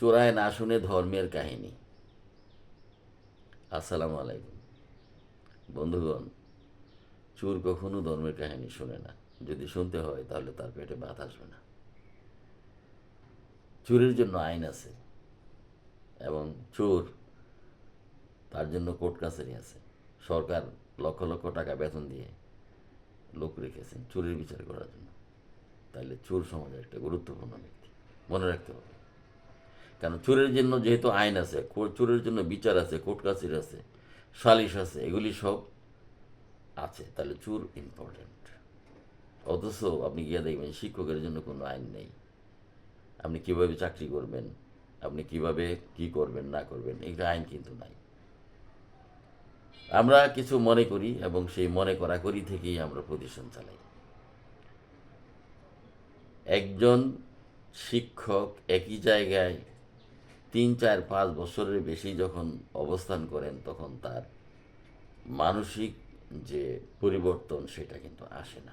চোরায় না শুনে ধর্মের কাহিনী। আসসালামু আলাইকুম। বন্ধুগণ, চোর কখনো ধর্মের কাহিনী শোনে না। যদি শুনতে হয়, তাহলে তার পেটে ভাত আসবে না। চোরের জন্য আইন আছে এবং চোর তার জন্য কোর্ট কাছারি আছে। সরকার লক্ষ লক্ষ টাকা বেতন দিয়ে লোক রেখেছেন চোরের বিচার করার জন্য। তাহলে চোর সমাজের একটা গুরুত্বপূর্ণ ব্যক্তি। মনে রাখতে হবে। কারণ চোরের জন্য যেহেতু আইন আছে চোরের জন্য বিচার আছে কোর্ট কাছারি আছে, সালিশ আছে, এগুলি সব আছে, তাহলে চোর ইম্পর্টেন্ট অথচ আপনি গিয়ে দেখবেন শিক্ষকের জন্য কোনো আইন নেই। আপনি কীভাবে চাকরি করবেন, আপনি কীভাবে কি করবেন, না করবেন এই আইন কিন্তু নাই। আমরা কিছু মনে করি এবং সেই মনে করা করি থেকেই আমরা প্রতিষ্ঠান চালাই। একজন শিক্ষক একই জায়গায় তিন, চার, পাঁচ বছরের বেশি যখন অবস্থান করেন, তখন তার মানসিক যে পরিবর্তন, সেটা কিন্তু আসে না।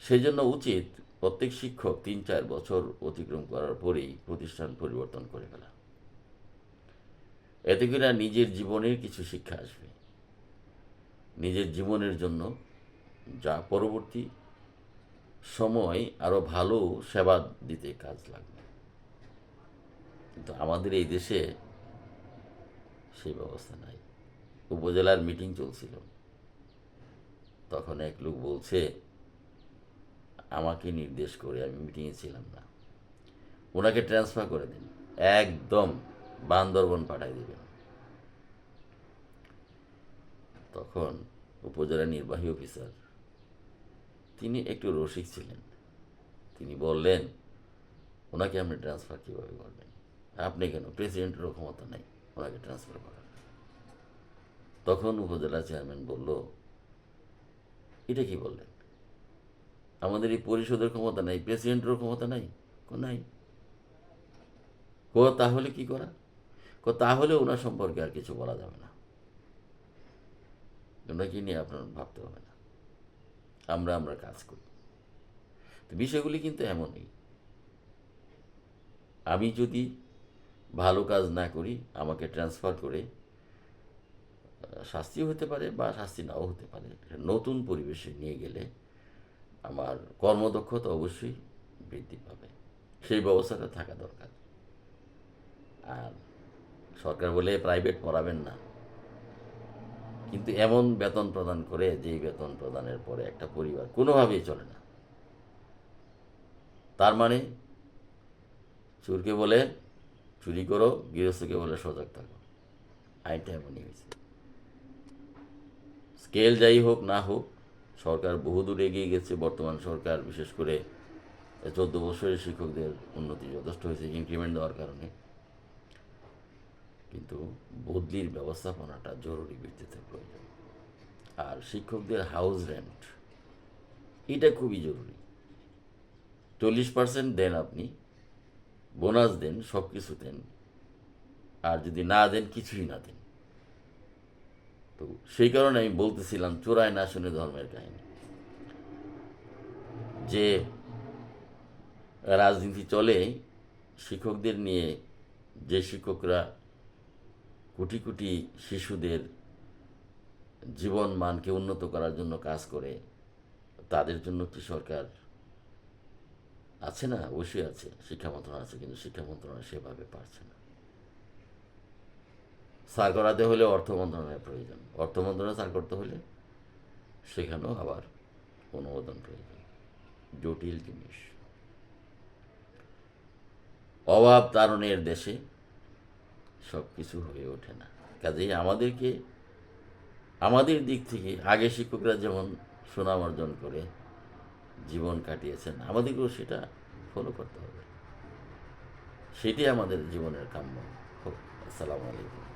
সেই জন্য উচিত প্রত্যেক শিক্ষক তিন, চার বছর অতিক্রম করার পরেই প্রতিষ্ঠান পরিবর্তন করে ফেলা। এতে করে নিজের জীবনের কিছু শিক্ষা আসবে। নিজের জীবনের জন্য যা পরবর্তী সময় আরও ভালো সেবা দিতে কাজ লাগবে। কিন্তু আমাদের এই দেশে সেই ব্যবস্থা নাই। উপজেলার মিটিং চলছিল। তখন এক লোক বলছে, আমাকে নির্দেশ করে আমি মিটিংয়ে ছিলাম না। ওনাকে ট্রান্সফার করে দিন। একদম বান্দরবন পাঠাই দেবেন। তখন উপজেলা নির্বাহী অফিসার, তিনি একটু রসিক ছিলেন। তিনি বললেন, ওনাকে আপনি ট্রান্সফার কীভাবে করবেন? আপনি কেন? প্রেসিডেন্টেরও ক্ষমতা নেই। ওনাকে ট্রান্সফার করার তখন উপজেলা চেয়ারম্যান বলল, এটা কি বললেন? আমাদের এই পরিষদের ক্ষমতা নাই প্রেসিডেন্টেরও ক্ষমতা নাই? নাই। কো, তাহলে কি করা? কো, তাহলে ওনার সম্পর্কে আর কিছু বলা যাবে না। ওনাকে নিয়ে আপনার ভাবতে হবে না। আমরা আমরা কাজ করি। তো বিষয়গুলি কিন্তু এমনই। আমি যদি ভালো কাজ না করি, আমাকে ট্রান্সফার করে শাস্তিও হতে পারে বা শাস্তি নাও হতে পারে। নতুন পরিবেশে নিয়ে গেলে আমার কর্মদক্ষতা অবশ্যই বৃদ্ধি পাবে। সেই ব্যবস্থাটা থাকা দরকার। আর সরকার বলে প্রাইভেট পড়াবেন না। কিন্তু এমন বেতন প্রদান করে যেই বেতন প্রদানের পরে একটা পরিবার কোনোভাবেই চলে না। তার মানে চুরকে বলে চুরি করো গৃহস্থকে বলে সজাগ থাকো। আইনটা এমনই হয়েছে। স্কেল যাই হোক না হোক, সরকার বহুদূর এগিয়ে গেছে। বর্তমান সরকার, বিশেষ করে চোদ্দ বছরের শিক্ষকদের উন্নতি যথেষ্ট হয়েছে ইনক্রিমেন্ট দেওয়ার কারণে। কিন্তু বদলির ব্যবস্থাপনাটা জরুরি ভিত্তিতে প্রয়োজন। আর শিক্ষকদের হাউস রেন্ট এটা খুবই জরুরি। চল্লিশ পার্সেন্ট দেন আপনি বোনাস দেন সব কিছু দেন। আর যদি না দেন, কিছুই না দেন। তো সেই কারণে আমি বলতেছিলাম চোরায় না শুনে ধর্মের কাহিনী। যে রাজনীতি চলে, শিক্ষকদের নিয়ে যে শিক্ষকরা কোটি কোটি শিশুদের জীবন মানকে উন্নত করার জন্য কাজ করে, তাদের জন্য কি সরকার আছে না? অবশ্যই আছে। শিক্ষা মন্ত্রণালয় আছে, কিন্তু শিক্ষা মন্ত্রণালয় সেভাবে পারছে না। সার করাতে হলে অর্থ মন্ত্রণালয়ের প্রয়োজন। অর্থ মন্ত্রণালয় সার করতে হলে সেখানেও আবার অনুমোদন প্রয়োজন। জটিল জিনিস। অভাব তারণের দেশে সব কিছু হয়ে ওঠে না। কাজেই আমাদেরকে, আমাদের দিক থেকে আগে শিক্ষকরা যেমন সুনাম অর্জন করে জীবন কাটিয়েছেন। আমাদেরকেও সেটা ফলো করতে হবে। সেটি আমাদের জীবনের কাম্য। হোক আসসালামু আলাইকুম।